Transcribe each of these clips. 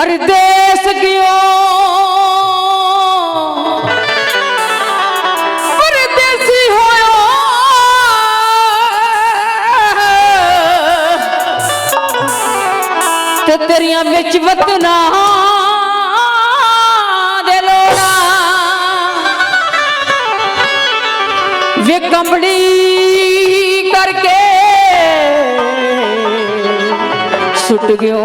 परदेस गयो परदेसी होयो ਤੇਰੀਆਂ ਵਿੱਚ ਵਤਨਾ ਦੇ ਲੋੜਾ। ਵੇ ਕੰਬੜੀ ਕਰਕੇ ਸੁੱਟ ਗਿਓ।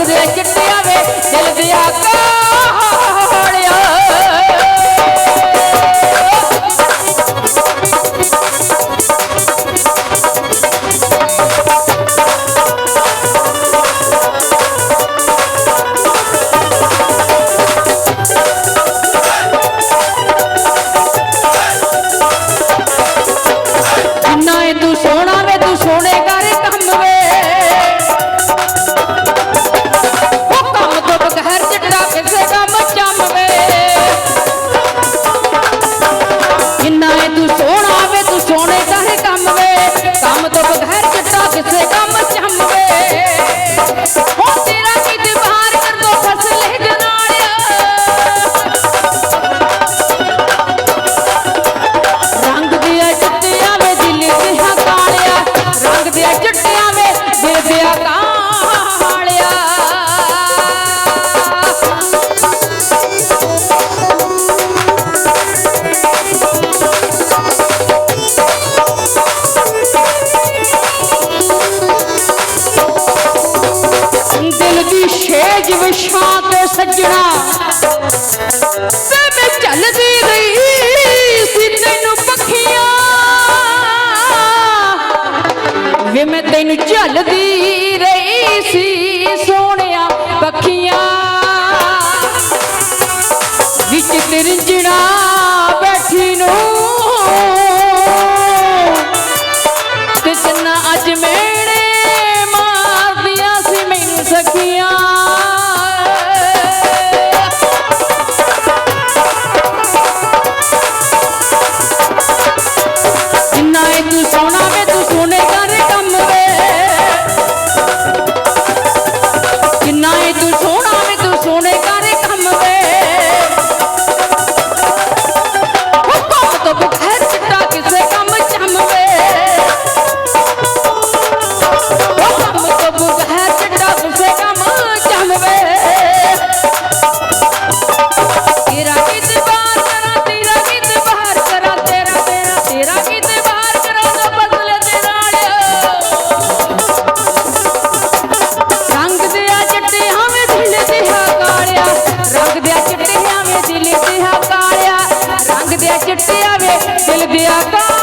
ਲੱਗਦੇ ਚਿੱਟਿਆ ਵੇ ਜਲਦਿਆ ਕੋਲਿਆ ਸੋਹਣਾ ਵੇ ਤੂੰ ਸੋਹਣੇ ਕਰ ਕੰਮ ਵੇ। हम तो ਫਿਰਦੀ ਛੇਜ ਵਿਸ਼ਾਂ ਤੇ ਸੱਜਣਾ। ਤੇ ਮੈਂ ਚੱਲਦੀ ਰਹੀ ਸੀ ਤੈਨੂੰ ਪੱਖੀਆਂ। ਵੇ ਮੈਂ ਤੈਨੂੰ ਝੱਲਦੀ ਰਹੀ ਸੀ ਸੋਹਣਿਆ ਪੱਖੀਆਂ। ਵਿੱਚ ਤਿਰੰਜਣਾ ਬੈਠੀ ਨੂੰ किया ਚਿੱਟਿਆਂ